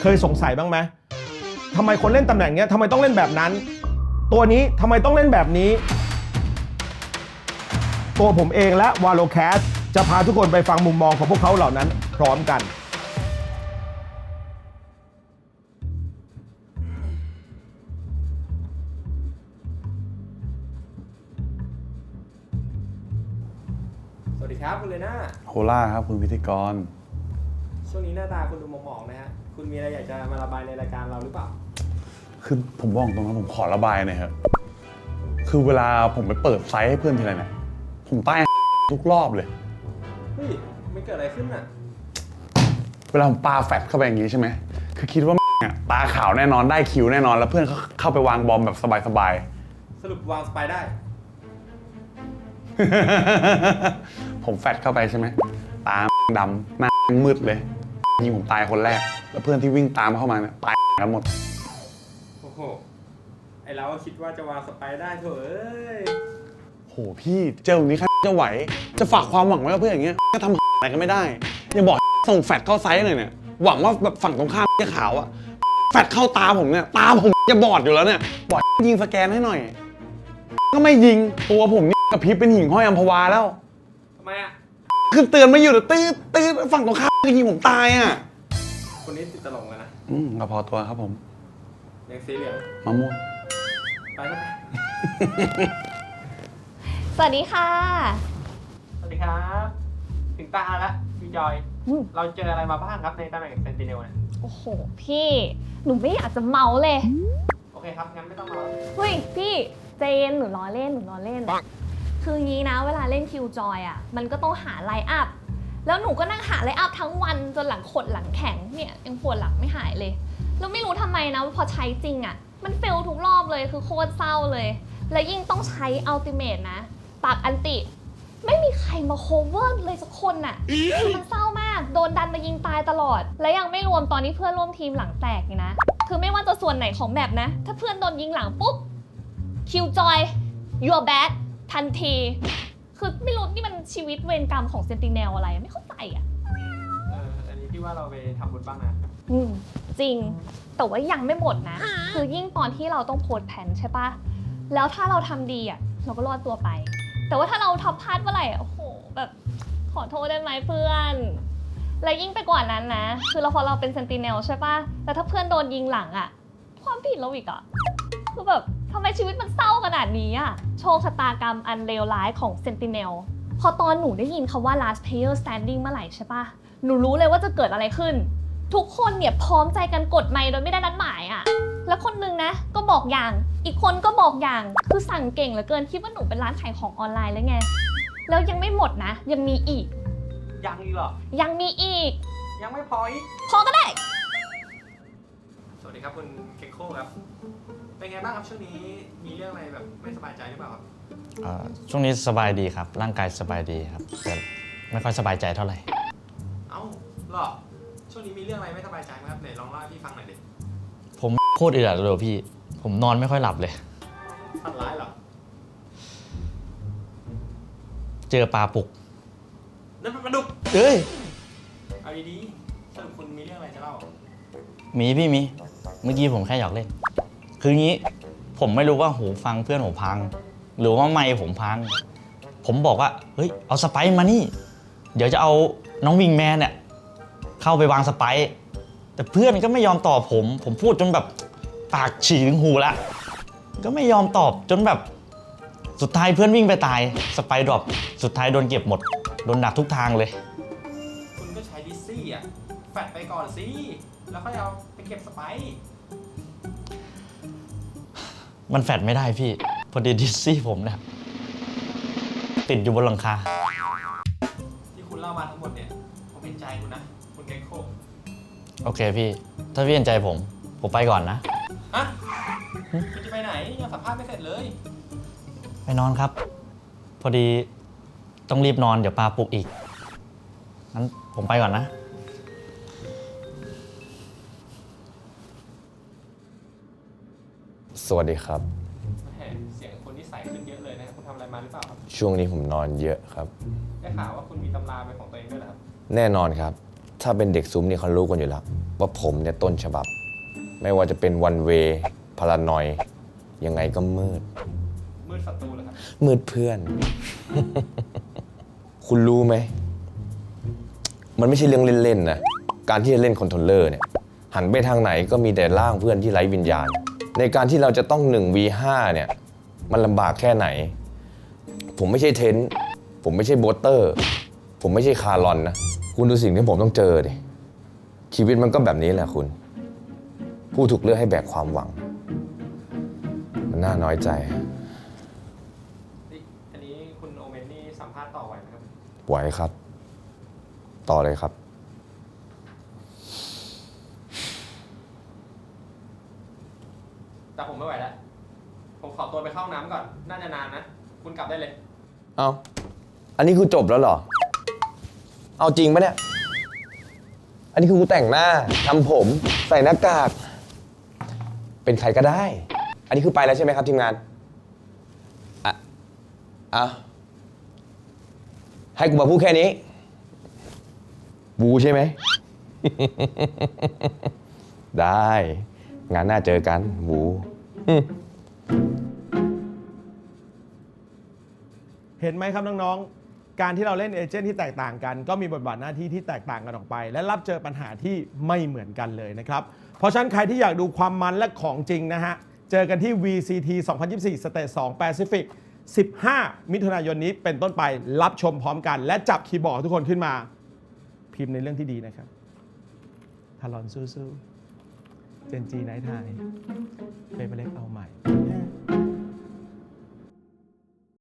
เคยสงสัยบ้างไหมทำไมคนเล่นตำแหน่งเนี้ยทำไมต้องเล่นแบบนั้น ตัวนี้ทำไมต้องเล่นแบบนี้ ตัวผมเองและวาโลแคสจะพาทุกคนไปฟังมุมมองของพวกเขาเหล่านั้น พร้อมกัน สวัสดีครับ คุณเลน่าโฮล่าครับคุณพิธีกร ช่วงนี้หน้าตาคุณดูหมองๆนะฮะ คุณมีอะไรอยากจะมาระบายในรายการเราหรือเปล่า คือผมบอกตรงนะผมขอระบายหน่อยครับ คือเวลาผมไปเปิดไซต์ให้เพื่อนทีไรเนี่ย ผมใต้ทุกรอบเลย เฮ้ยมันเกิดอะไรขึ้นอะ เวลาผมปาแฟดเข้าไปอย่างนี้ใช่ไหม คือคิดว่าเนี่ยตาขาวแน่นอนได้คิวแน่นอน แล้วเพื่อนเขาเข้าไปวางบอมแบบสบายสรุปวางสไปได้ ๆ ผมแฟดเข้าไปใช่ไหม ตาดำหน้ามืดเลย ยิงผมตายคนแรก แล้วเพื่อนที่วิ่งตามเข้ามาเนี่ยตายกันหมด โอ้โห ไอเราก็คิดว่าจะวางสไปได้เถอะเอ้ย โหพี่เจอแบบนี้ใครจะไหว จะฝากความหวังไว้กับเพื่อนอย่างเงี้ยก็ทำอะไรก็ไม่ได้อย่าบอกส่งแฟดเข้าไซส์หน่อยเนี่ยหวังว่าแบบฝั่งตรงข้ามจะขาวอะแฟดเข้าตาผมเนี่ยตาผมจะบอดอยู่แล้วเนี่ยบอกยิงสแกนให้หน่อย ก็ไม่ยิงตัวผมเนี่ยกระพริบเป็นหิ่งห้อยอัมพวาแล้ว ทำไมอะ คือเตือนไม่อยู่แต่ตื้อตื้อฝั่งตรงข้ามจะยิงผมตายอะคนนี้ติดตลกเลยนะอืมก็พอตัวครับผมยังสีเหลืองมะม่วงไปแล้วไปสวัสดีค่ะ สวัสดีครับ ถึงตาแล้วพี่จอย อืม เราเจออะไรมาบ้างครับในตำแหน่งเซนติเนลเนี่ยโอ้โห พี่ หนูไม่อยากจะเมาเลย โอเคครับงั้นไม่ต้องมาเฮ้ย พี่เจนหนูล้อเล่นหนูล้อเล่น คืองี้นะเวลาเล่นคิวจอยอะมันก็ต้องหาไลน์อัพ แล้วหนูก็นั่งหาไลน์อัพทั้งวันจนหลังขดหลังแข็งเนี่ยยังปวดหลังไม่หายเลย แล้วไม่รู้ทำไมนะพอใช้จริงอะ มันเฟลทุกรอบเลยคือโคตรเศร้าเลย แล้วยิ่งต้องใช้อัลติเมทนะปากอันติ ไม่มีใครมาโคเวอร์เลยสักคนน่ะคือมันเศร้ามาก โดนดันมายิงตายตลอด และยังไม่รวมตอนนี้เพื่อนร่วมทีมหลังแตกนี่นะคือไม่ว่าจะส่วนไหนของแมปนะ ถ้าเพื่อนโดนยิงหลังปุ๊บคิวจอย you're bad ทันที คือไม่รู้นี่มันชีวิตเวรกรรมของเซนติเนลอะไรไม่เข้าใจอะเอออันนี้พี่ว่าเราไปทำบุญบ้างนะ อืมจริง แต่ว่ายังไม่หมดนะ คือยิ่งตอนที่เราต้องโพสต์แผนใช่ปะแล้วถ้าเราทำดีอะ เราก็รอดตัวไป แต่ว่าถ้าเราทำพลาดเมื่อไหร่อะโอ้โหแบบขอโทษได้ไหมเพื่อน และยิ่งไปกว่านั้นนะ คือเราพอเราเป็นเซนติเนลใช่ปะแต่ถ้าเพื่อนโดนยิงหลังอะ ความผิดเราอีกอะ คือแบบทำไมชีวิตมันเศร้าขนาดนี้อะโชคชะตากรรมอันเลวร้ายของเซนติเนลพอตอนหนูได้ยินคำว่า last player standing เมื่อไหร่ใช่ปะหนูรู้เลยว่าจะเกิดอะไรขึ้น ทุกคนเนี่ยพร้อมใจกันกดไมค์โดยไม่ได้นัดหมายอะ่ะแล้วคนนึงนะ ก็บอกอย่าง อีกคนก็บอกอย่าง คือสั่งเก่งเหลือเกินคิดว่าหนูเป็นร้านขายของออนไลน์แล้วไง แล้วยังไม่หมดนะ ยังมีอีก ยังอีกเหรอ ยังมีอีก ยังไม่พออีก พอก็ได้ส วัสดีครับคุณเคโคครับ เป็นไงบ้างครับช่วงนี้มีเรื่องอะไรแบบไม่สบายใจหรือเปล่าครับ เอ่อช่วงนี้สบายดีครับ ร่างกายสบายดีครับแต่ไม่ค่อยสบายใจเท่าไหร่ เอ้าเหรอ ช่วงนี้มีเรื่องอะไรไม่สบายใจไหมครับไหนลองเล่าให้พี่ฟังหน่อยดิผม โคตรเอือดเลยพี่ ผมนอนไม่ค่อยหลับเลย ฝันร้ายเหรอ เจอปลาปลุก นั่นเป็นปลาดุกเอ้ย เอาดีๆสรุปคุณมีเรื่องอะไรจะเล่า มีพี่มี เมื่อกี้ผมแค่อยากเล่น คืองี้ผมไม่รู้ว่าหูฟังเพื่อนผมพัง หรือว่าไมค์ผมพัง ผมบอกว่าเฮ้ยเอาสไปซ์มานี่ เดี๋ยวจะเอาน้องวิงแมนเนี่ยเข้าไปวางสไปซ์แต่เพื่อนก็ไม่ยอมตอบผม ผมพูดจนแบบปากฉี่ถึงหูละ ก็ไม่ยอมตอบจนแบบสุดท้ายเพื่อนวิ่งไปตายสไปซ์ดรอปสุดท้ายโดนเก็บหมด โดนดักทุกทางเลย คุณก็ใช้ดิสซี่อะ แฟดไปก่อนสิ แล้วค่อยเอาไปเก็บสไปซ์ มันแฟดไม่ได้พี่ พอดีดิสซี่ผมเนี่ยติดอยู่บนหลังคา ที่คุณเล่ามาทั้งหมดเนี่ยผมเห็นใจคุณนะ คุณเกคโคโอเคพี่ ถ้าพี่เห็นใจผม ผมไปก่อนนะ ฮะคุณจะไปไหนยังสัมภาษณ์ไม่เสร็จเลย ไปนอนครับ พอดีต้องรีบนอนเดี๋ยวปลาปลุกอีกงั้นผมไปก่อนนะ วัสดีครับ แหมเสียงคุณนี่ใสขึ้นเยอะเลยนะครับคุณทำอะไรมาหรือเปล่าครับช่วงนี้ผมนอนเยอะครับ ได้ข่าวว่าคุณมีตำราเป็นของตัวเองด้วยเหรอครับแน่นอนครับ ถ้าเป็นเด็กซุ้มนี่เขารู้กันอยู่แล้ว ว่าผมเนี่ยต้นฉบับ ไม่ว่าจะเป็นวันเวพารานอยยังไงก็มืด มืดศัตรูเหรอครับมืดเพื่อน คุณรู้ไหม มันไม่ใช่เรื่องเล่นๆนะ การที่จะเล่นคอนโทรลเลอร์เนี่ย หันไปทางไหนก็มีแต่ร่างเพื่อนที่ไร้วิญญาณ ในการที่เราจะต้อง 1 v5 เนี่ย มันลำบากแค่ไหน ผมไม่ใช่เทนต์ผมไม่ใช่โบสเตอร์ ผมไม่ใช่คาร์ลอนนะ คุณดูสิ่งที่ผมต้องเจอดิ ชีวิตมันก็แบบนี้แหละคุณ ผู้ถูกเลือกให้แบกความหวัง มันน่าน้อยใจนี่อันนี้คุณโอเมนนี่สัมภาษณ์ต่อไหวไหมครับไหวครับ ต่อเลยครับ แต่ผมไม่ไหวแล้ว ผมขอตัวไปเข้าห้องน้ำก่อน น่าจะนานนะ คุณกลับได้เลย เอาอันนี้คือจบแล้วเหรอ เอาจริงปะเนี่ย อันนี้คือกูแต่งหน้าทำผม ใส่หน้ากาก เป็นใครก็ได้ อันนี้คือไปแล้วใช่ไหมครับทีมงาน อะอะให้กูมาพูดแค่นี้ บูใช่ไหม ได้ งานหน้าเจอกันบูเห็นไหมครับน้องๆ การที่เราเล่นเอเจนต์ที่แตกต่างกัน ก็มีบทบาทหน้าที่ที่แตกต่างกันออกไป และรับเจอปัญหาที่ไม่เหมือนกันเลยนะครับ เพราะฉะนั้นใครที่อยากดูความมันและของจริงนะฮะ เจอกันที่ VCT 2024 Stage 2 Pacific 15 มิถุนายนนี้เป็นต้นไปรับชมพร้อมกัน และจับคีย์บอร์ดทุกคนขึ้นมา พิมพ์ในเรื่องที่ดีนะครับทารอนสู้ๆ เจนจีไนท์ไทยเปเปเล็กเอาใหม่